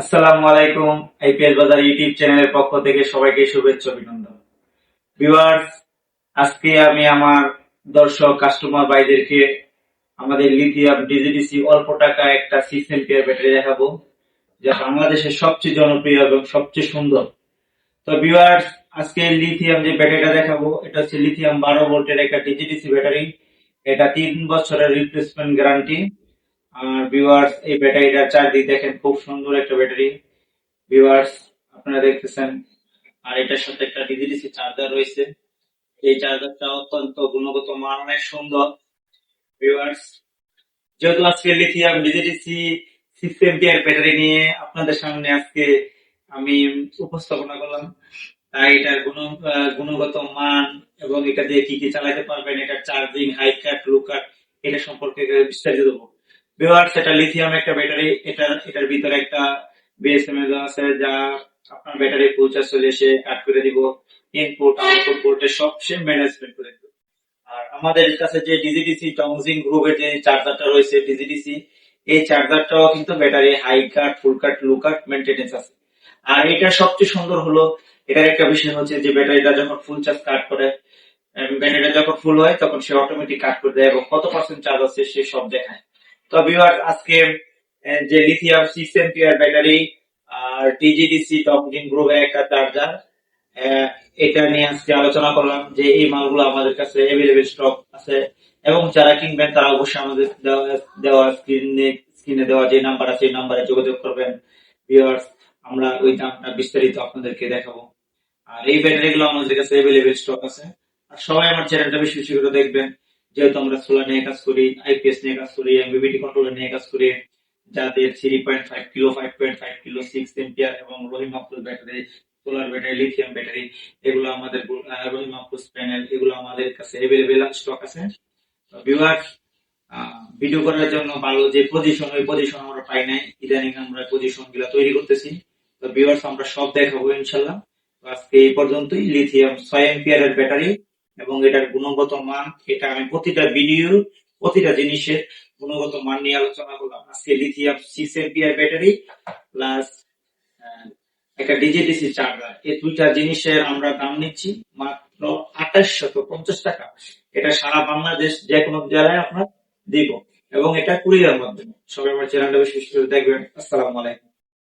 আসসালামু আলাইকুম আইপিএল বাজার ইউটিউব চ্যানেলের পক্ষ থেকে সবাইকে শুভেচ্ছা অভিনন্দন। ভিউয়ার্স, আজকে আমি আমার দর্শক কাস্টমার ভাইদেরকে আমাদের লিথিয়াম ডিজিডিসি অল্প টাকা একটা সিক্স এম্পিয়ার ব্যাটারি দেখাবো, যা বাংলাদেশের সবচেয়ে জনপ্রিয় এবং সবচেয়ে সুন্দর। তো ভিউয়ার্স, আজকে লিথিয়াম যে ব্যাটারিটা দেখাবো, এটা হচ্ছে লিথিয়াম বারো ভোল্টের একটা ডিজিডিসি ব্যাটারি এটা তিন বছরের রিপ্লেসমেন্ট গ্যারান্টি আর ভিউয়ার্স এই ব্যাটারিটা চারদিক দেখেন, খুব সুন্দর একটা ব্যাটারি ভিউয়ার্স আপনারা দেখতেছেন, আর এটার সাথে একটা ডিজিডিসি চার্জার রয়েছে। এই চার্জারটা অত্যন্ত গুণগত মান অনেক সুন্দর। ভিউয়ার্স যেহেতু আজকে lithium DGDC six ampere battery নিয়ে আপনাদের সামনে আজকে আমি উপস্থাপনা করলাম, তাই এটার গুণ গুণগত মান এবং এটা দিয়ে কি কি চালাতে পারবেন, এটার চার্জিং হাই কাট লো এটা সম্পর্কে বিস্তারিত দেবো ভিউয়ার্স এটা লিথিয়াম একটা ব্যাটারি এটা, এটার ভিতরে একটা বিএসএমএল আছে যা আপনার ব্যাটারি ফুল চার্জ চলে এসে কাট করে দিব ইনপুট আউটপুট ভোল্টেজ সব সে ম্যানেজমেন্ট করে দিব। আর আমাদের কাছে যে ডিজিডিসি টংজিং গ্রুপের যে চার্জারটা রয়েছে ডিজিডিসি এই চার্জারটাও কিন্তু battery high cut full cut low cut maintenance আছে। আর এটা সবচেয়ে সুন্দর হলো, এটার একটা বিষয় হচ্ছে যে ব্যাটারিটা যখন ফুল চার্জ কাট করে ব্যাটারিটা যখন ফুল হয়, তখন সে অটোমেটিক কাট করে দেয় এবং কত পার্সেন্ট চার্জ আছে সে সব দেখায়। তো ভিউয়ার আজকে যে লিথিয়াম সিক্স এম্পিয়ার ব্যাটারি আর টিজিডিসি টপকিং গ্রুপের একটা চার্জার এটা নিয়ে আজকে আলোচনা করলাম যে এই মালগুলো আমাদের কাছে অ্যাভেলেবেল স্টক আছে, এবং যারা কিনবেন তারা অবশ্যই আমাদের দেওয়া- স্ক্রিনে স্ক্রিনে দেওয়া যে নাম্বার আছে, এই নাম্বারে যোগাযোগ করবেন। ভিউয়ার্স আমরা ওই দামটা বিস্তারিত আপনাদেরকে দেখাবো। আর এই ব্যাটারি গুলো আমাদের কাছে অ্যাভেলেবেল স্টক আছে। আর সবাই আমার চ্যানেলটা বেশি বেশি করে দেখবেন। যেহেতু আমরা সোলার নিয়ে কাজ করি আইপিএস নিয়ে কাজ করি এমবিবিটি কন্ট্রোলার নিয়ে কাজ করি যাদের three point five kilo five point five kilo six ampere এবং Rahim Afroz battery solar battery lithium battery, এগুলো আমাদের রহিম আফরোজ প্যানেল এগুলো আমাদের কাছে অ্যাভেলেবেল স্টক আছে। ভিউয়ার ভিডিও করার জন্য ভালো যে পজিশন ওই পজিশন আমরা পাই নাই। ইদানিং আমরা পজিশনগুলা তৈরি করতেছি। তো ভিউয়ার্স আমরা সব দেখাবো ইনশাল্লাহ। আজকে এই পর্যন্তই। লিথিয়াম ছয় এম্পিয়ারের ব্যাটারি। এবং এটার গুণগত মান, এটা আমি প্রতিটা ভিডিও প্রতিটা জিনিসের গুণগত মান নিয়ে আলোচনা করলাম। আজকে lithium six ampere battery plus একটা ডিজিডিসি চার্জার এই দুইটা জিনিসের আমরা দাম নিচ্ছি মাত্র আঠাশ শত পঞ্চাশ টাকা। এটা সারা বাংলাদেশ যে কোনো জেলায় আপনার দিব। এবং এটা কুড়িয়ার মাধ্যমে। সবাই আমার চ্যানেলটা বেশি দেখবেন। আসসালামু আলাইকুম।